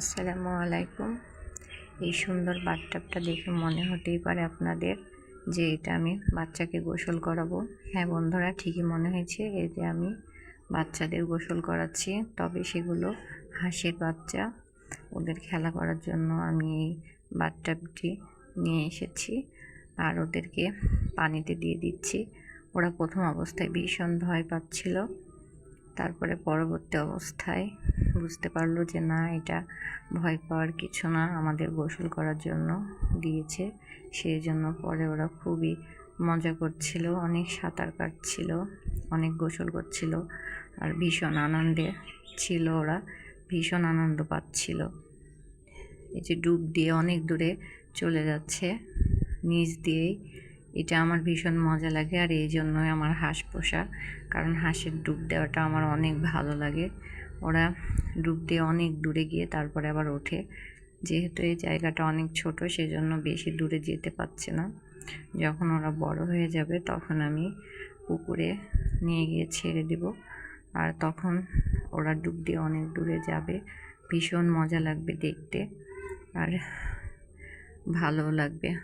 আসসালামু আলাইকুম। এই সুন্দর বাথটাবটা দেখে মনে হতেই পারে আপনাদের যে এটা আমি বাচ্চাকে গোসল করাবো। হ্যাঁ বন্ধুরা, ঠিকই মনে হয়েছে, এই যে আমি বাচ্চাদের গোসল করাচ্ছি, তবে সেগুলো হাঁসের বাচ্চা। ওদের খেলা করার জন্য আমি এই বাথটাবটি নিয়ে এসেছি আর ওদেরকে পানিতে দিয়ে দিচ্ছি। ওরা প্রথম অবস্থায় ভীষণ ভয় পাচ্ছিল। তারপরে পরবর্তী অবস্থায় বুঝতে পারল যে না, এটা ভয় পাওয়ার কিছু না, আমাদের গোসল করার জন্য দিয়েছে। সেই জন্য পরে ওরা খুবই মজা করছিল, অনেক সাঁতার কাটছিল, অনেক গোসল করছিল, আর ভীষণ আনন্দে ছিল ওরা, ভীষণ আনন্দ পাচ্ছিল। এই যে ডুব দিয়ে অনেক দূরে চলে যাচ্ছে, নিচ দিয়েই এটা আমার ভীষণ মজা লাগে আর এই জন্যই আমার হাঁস পোষা। কারণ হাঁসের ডুব দেওয়াটা আমার অনেক ভালো লাগে। ওরা ডুব দিয়ে অনেক দূরে গিয়ে তারপরে আবার ওঠে। যেহেতু এই জায়গাটা অনেক ছোট, সেজন্য বেশি দূরে যেতে পারছে না। যখন ওরা বড় হয়ে যাবে, তখন আমি পুকুরে নিয়ে গিয়ে ছেড়ে দিব। আর তখন ওরা ডুব দিয়ে অনেক দূরে যাবে। ভীষণ মজা লাগবে দেখতে। আর ভালো লাগবে।